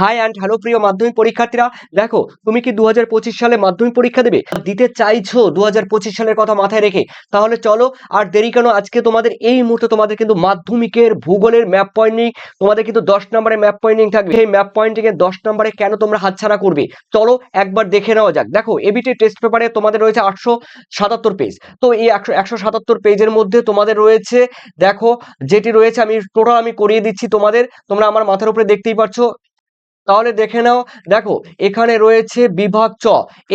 High and hello প্রিয় মাধ্যমিক পরীক্ষার্থীরা। দেখো, তুমি কি দু হাজার পঁচিশ সালে মাধ্যমিক পরীক্ষা দেবে? দিতে চাইছো দু হাজার পঁচিশ সালের কথা মাথায় রেখে। তাহলে চলো, আর দেরি কেন, আজকে তোমাদের এই মুহূর্তে তোমাদের কিন্তু মাধ্যমিকের ভূগোলের ম্যাপ পয়েন্টিং তোমাদের কিন্তু দশ নম্বরে ম্যাপ পয়েন্টিং থাকবে। সেই ম্যাপ পয়েন্টিং এর দশ নম্বরে কেন তোমরা হাতছাড়া করবে? চলো, একবার দেখে নেওয়া যাক। দেখো এবিটি টেস্ট পেপারে তোমাদের রয়েছে আটশো সাতাত্তর পেজ তো এই একশো একশো সাতাত্তর পেজের মধ্যে তোমাদের রয়েছে, দেখো, যেটি রয়েছে আমি টোটাল আমি করিয়ে দিচ্ছি তোমাদের। তোমরা আমার মাথার উপরে দেখতেই পাচ্ছ তাহলে দেখে নাও, দেখো, এখানে রয়েছে বিভাগ চ।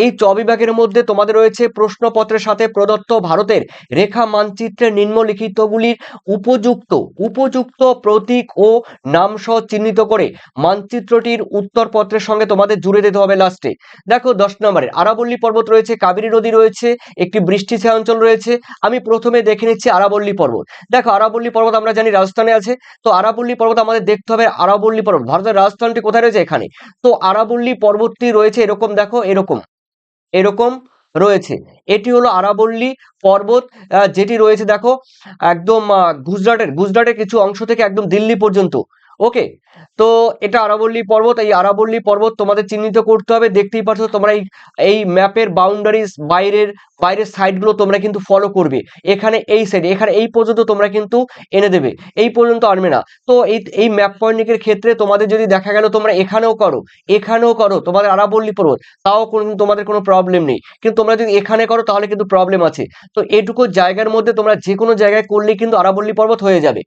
এই চ বিভাগের মধ্যে তোমাদের রয়েছে প্রশ্নপত্রের সাথে প্রদত্ত ভারতের রেখা মানচিত্রে নিম্নলিখিতগুলির উপযুক্ত উপযুক্ত প্রতীক ও নাম সহ চিহ্নিত করে মানচিত্রটির উত্তরপত্রের সঙ্গে তোমাদের জুড়ে দিতে হবে লাস্টে দেখো, দশ নম্বরে আরাবল্লী পর্বত রয়েছে, কাবেরী নদী রয়েছে, একটি বৃষ্টি ছায়া অঞ্চল রয়েছে, আমি প্রথমে দেখে নিচ্ছি আরাবল্লী পর্বত। দেখো, আরাবল্লী পর্বত আমরা জানি রাজস্থানে আছে, তো আরাবল্লী পর্বত আমাদের দেখতে হবে আরাবল্লী পর্বত। ভারতের রাজস্থানটি কোথায় রয়েছে? এখানে। তো আরাবল্লী পর্বতটি রয়েছে এরকম, দেখো, এরকম এরকম রয়েছে। এটি হলো আরাবল্লী পর্বত যেটি রয়েছে, দেখো, একদম গুজরাটের গুজরাটের কিছু অংশ থেকে একদম দিল্লি পর্যন্ত। ওকে তো এটা আরাবল্লী পর্বত, এই আরাবল্লী পর্বত তোমাদের চিহ্নিত করতে হবে। দেখতেই পাচ্ছ তোমরা এই এই ম্যাপের বাউন্ডারিজ বাইরের বাইরের সাইডগুলো তোমরা কিন্তু ফলো করবে। এখানে এই সাইড এখানে এই পর্যন্ত তোমরা কিন্তু এনে দেবে। এই পর্যন্ত আনবে না। তো এই এই ম্যাপ পয়েন্টিংয়ের ক্ষেত্রে তোমাদের যদি দেখা গেল তোমরা এখানেও করো এখানেও করো, তোমাদের আরাবল্লী পর্বত, তাও কোনো তোমাদের কোনো প্রবলেম নেই। কিন্তু তোমরা যদি এখানে করো, তাহলে কিন্তু প্রবলেম আছে। তো এটুকু জায়গার মধ্যে তোমরা যে কোনো জায়গায় করলে কিন্তু আরাবল্লী পর্বত হয়ে যাবে।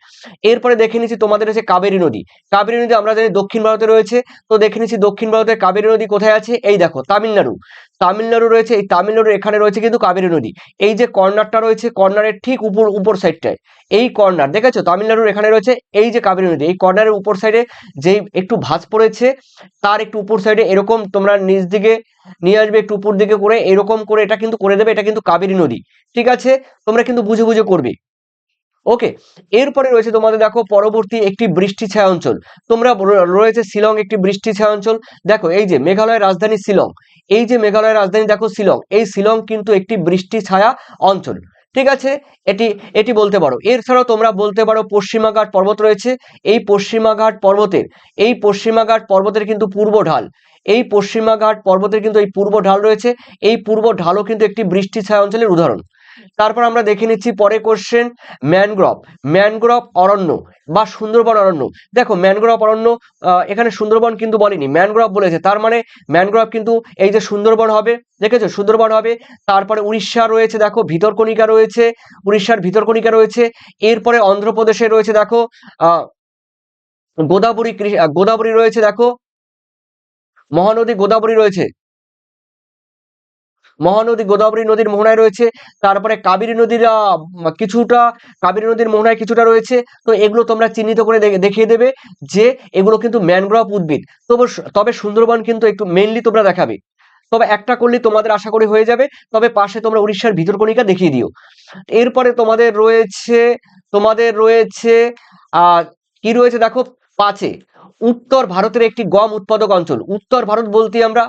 এরপরে দেখে নিচ্ছি তোমাদের হচ্ছে কাবেরী নদী। কাবেরী নদী আমরা জানি দক্ষিণ ভারতে রয়েছে। তো দেখে নিচ্ছি দক্ষিণ ভারতের কাবেরী নদী কোথায় আছে? এই দেখো, তামিলনাড়ু। তামিলনাড়ু রয়েছে, এই তামিলনাড়ুর এখানে রয়েছে কিন্তু কাবেরী নদী। এই যে কর্নারটা রয়েছে, কর্নারের ঠিক উপর উপর সাইডটায় এই কর্নার, দেখেছ? তামিলনাড়ুর এখানে রয়েছে এই যে কাবেরী নদী। এই কর্নারের উপর সাইডে যেই একটু ভাঁজ পড়েছে, তার একটু উপর সাইডে এরকম তোমরা নিচ দিকে নিয়ে আসবে, একটু উপর দিকে করে এরকম করে এটা কিন্তু করে দেবে, এটা কিন্তু কাবেরী নদী। ঠিক আছে? তোমরা কিন্তু বুঝে বুঝে করবে। ওকে এরপরে রয়েছে তোমাদের দেখো পরবর্তী একটি বৃষ্টি ছায়া অঞ্চল তোমরা রয়েছে শিলং একটি বৃষ্টি ছায়া অঞ্চল দেখো, এই যে মেঘালয়ের রাজধানী শিলং, এই যে মেঘালয়ের রাজধানী দেখো শিলং, এই শিলং কিন্তু একটি বৃষ্টি ছায়া অঞ্চল। ঠিক আছে? এটি এটি বলতে পারো। এছাড়াও তোমরা বলতে পারো পশ্চিমাঘাট পর্বত রয়েছে। এই পশ্চিমাঘাট পর্বতের, এই পশ্চিমাঘাট পর্বতের কিন্তু পূর্ব ঢাল। এই পশ্চিমাঘাট পর্বতের কিন্তু এই পূর্ব ঢাল রয়েছে। এই পূর্ব ঢালও কিন্তু একটি বৃষ্টি ছায়া অঞ্চলের উদাহরণ। তারপর আমরা দেখে নিচ্ছি পরে কোশ্চেন ম্যানগ্রোভ ম্যানগ্রভ অরণ্য বা সুন্দরবন অরণ্য। দেখো ম্যানগ্রভ অরণ্য এখানে সুন্দরবন কিন্তু বলেনি ম্যানগ্রভ বলেছে। তার মানে ম্যানগ্রভ কিন্তু এই যে সুন্দরবন হবে, দেখেছ? সুন্দরবন হবে, তারপরে উড়িষ্যা রয়েছে, দেখো, ভিতরকণিকা রয়েছে, উড়িষ্যার ভিতরকণিকা রয়েছে, এরপরে অন্ধ্রপ্রদেশে রয়েছে, দেখো গোদাবরী গোদাবরী রয়েছে, দেখো, মহানদী গোদাবরী রয়েছে। মহানদী, গোদাবরী নদীর মোহনায় রয়েছে। তারপরে কাবেরী নদীর কিছুটা, কাবেরী নদীর মোহনায় কিছুটা রয়েছে। তো এগুলো তোমরা চিহ্নিত করে দেখিয়ে দেবে যে এগুলো কিন্তু ম্যানগ্রোভ উদ্ভিদ। তবে তবে সুন্দরবন কিন্তু একটু মেনলি তোমরা দেখাবে। তবে একটা করলে তোমাদের আশা করি হয়ে যাবে। তবে পাশে তোমরা উড়িষ্যার ভিতরকণিকা দেখিয়ে দিও। এরপরে তোমাদের রয়েছে তোমাদের রয়েছে কি রয়েছে দেখো? পাঁচে। উত্তর ভারতের একটি গম উৎপাদক অঞ্চল। উত্তর ভারত বলতে আমরা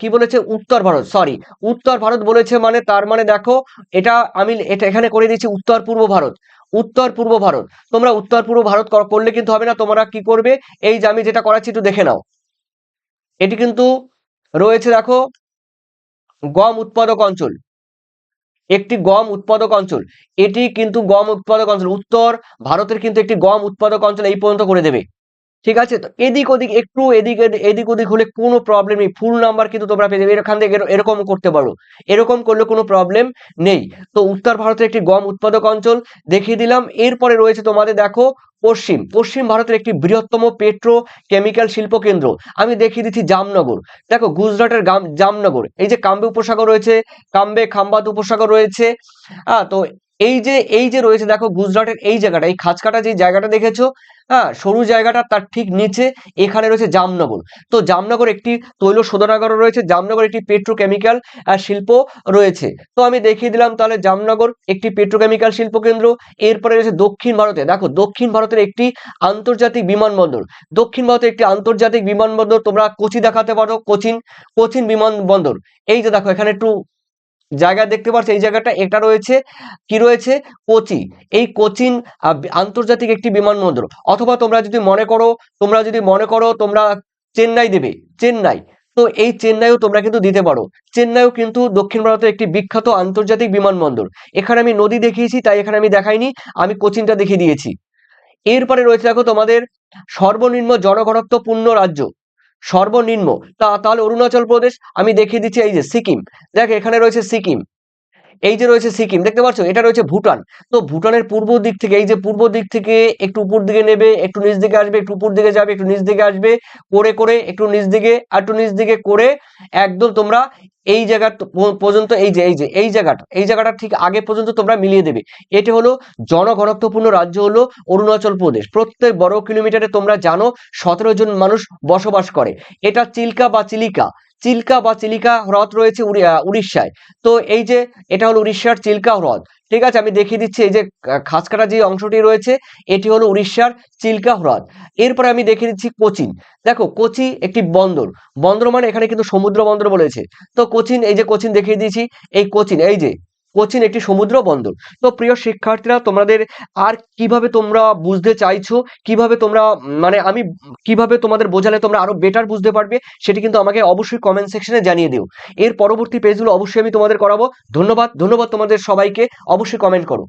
কি বলেছে? উত্তর ভারত সরি উত্তর ভারত বলেছে মানে তার মানে দেখো, এটা আমি, এটা এখানে করে দিচ্ছি উত্তর পূর্ব ভারত। উত্তর পূর্ব ভারত। তোমরা উত্তর পূর্ব ভারত করলে কিন্তু হবে না, তোমরা কি করবে? এই যে আমি যেটা করাচ্ছি একটু দেখে নাও। এটি কিন্তু রয়েছে দেখো, গম উৎপাদক অঞ্চল। একটি গম উৎপাদক অঞ্চল। এটি কিন্তু গম উৎপাদক অঞ্চল। উত্তর ভারতের কিন্তু একটি গম উৎপাদক অঞ্চল এই পর্যন্ত করে দেবে। ঠিক আছে? তো এদিক ওদিক, একটু এদিক এদি- এদিক ওদিক হলে কোনো প্রবলেম নেই। ফুল নাম্বার কিন্তু তোমরা পেয়ে যাবে। এখান থেকে এর- এরকম করতে পারো। এরকম করলে কোনো প্রবলেম নেই। তো উত্তর ভারতের একটি গম উৎপাদক অঞ্চল দেখিয়ে দিলাম। এরপরে রয়েছে তোমাদের দেখো পশ্চিম। পশ্চিম ভারতের একটি বৃহত্তম পেট্রো কেমিক্যাল শিল্প কেন্দ্র। আমি দেখিয়ে দিচ্ছি জামনগর। দেখো গুজরাটের জামনগর। এই যে কাম্বে উপসাগর রয়েছে, কাম্বে, খাম্বাত উপসাগর রয়েছে। তো এই যে এই যে রয়েছে, দেখো গুজরাটের এই জায়গাটা, এই খাঁচকাটা যে জায়গাটা দেখেছ হ্যাঁ সরু জায়গাটা তার ঠিক নিচে, এখানে রয়েছে জামনগর। তো জামনগর একটি তৈল শোধনাগার রয়েছে, জামনগর একটি পেট্রোকেমিক্যাল শিল্প রয়েছে। তো আমি দেখিয়ে দিলাম তাহলে জামনগর একটি পেট্রোকেমিক্যাল শিল্প কেন্দ্র, এরপরে রয়েছে দক্ষিণ ভারতে, দেখো দক্ষিণ ভারতের একটি আন্তর্জাতিক বিমানবন্দর। দক্ষিণ ভারতের একটি আন্তর্জাতিক বিমানবন্দর তোমরা কোচি দেখাতে পারো, কোচিন কোচিন বিমানবন্দর। এই যে দেখো, এখানে একটু জায়গা দেখতে পাচ্ছ, এই জায়গাটা এটা রয়েছে, কি রয়েছে? কোচি। এই কোচিন আন্তর্জাতিক একটি বিমানবন্দর। অথবা তোমরা যদি মনে করো, তোমরা যদি মনে করো তোমরা চেন্নাই দেবে, চেন্নাই। তো এই চেন্নাইও তোমরা কিন্তু দিতে পারো। চেন্নাইও কিন্তু দক্ষিণ ভারতের একটি বিখ্যাত আন্তর্জাতিক বিমানবন্দর। এখানে আমি নদী দেখিয়েছি, তাই এখানে আমি দেখাইনি, আমি কোচিনটা দেখিয়ে দিয়েছি। এরপরে রয়েছে দেখো তোমাদের সর্বনিম্ন জনঘনত্বপূর্ণ রাজ্য। সর্বনিম্ন। তা, তাহলে অরুণাচল প্রদেশ, আমি দেখিয়ে দিচ্ছি এই যে সিকিম। দেখ, এখানে রয়েছে সিকিম। এই যে রয়েছে সিকিম, দেখতে পাচ্ছ? এটা রয়েছে ভুটান। তো ভুটানের পূর্ব দিক থেকে, এই যে পূর্ব দিক থেকে একটু উপর দিকে নেবে, একটু নিচ দিকে আসবে, একটু উপর দিকে যাবে, একটু নিচ দিকে আসবে, করে করে, একটু নিচ দিকে, আর একটু নিচ দিকে করে একদম তোমরা এই জায়গা পর্যন্ত এই যে এই যে, এই জায়গাটা এই জায়গাটা ঠিক আগে পর্যন্ত তোমরা মিলিয়ে দেবে। এটি হলো জনঘনত্বপূর্ণ রাজ্য হলো অরুণাচল প্রদেশ। প্রত্যেক বড় কিলোমিটারে তোমরা জানো সতেরো জন মানুষ বসবাস করে। এটা চিল্কা বা চিলিকা। চিল্কা বা চিলিকা হ্রদ রয়েছে উড়িষ্যায়। তো এই যে এটা হলো উড়িষ্যার চিল্কা হ্রদ, ঠিক আছে? আমি দেখিয়ে দিচ্ছি এই যে খাসকাটা যে অংশটি রয়েছে, এটি হলো উড়িষ্যার চিল্কা হ্রদ। এরপরে আমি দেখিয়ে দিচ্ছি কোচিন। দেখো, কোচি একটি বন্দর। বন্দর মানে এখানে কিন্তু সমুদ্র বন্দর বলেছে। তো কোচিন, এই যে কোচিন দেখিয়ে দিয়েছি, এই কোচিন, এই যে কোচিন একটি সমুদ্র বন্দর। তো প্রিয় শিক্ষার্থীরা, তোমাদের আর কীভাবে তোমরা বুঝতে চাইছো, কীভাবে তোমরা মানে আমি কীভাবে তোমাদের বোঝালে তোমরা আরও বেটার বুঝতে পারবে, সেটি কিন্তু আমাকে অবশ্যই কমেন্ট সেকশনে জানিয়ে দিও। এর পরবর্তী পেজগুলো অবশ্যই আমি তোমাদের করাবো। ধন্যবাদ ধন্যবাদ তোমাদের সবাইকে। অবশ্যই কমেন্ট করো।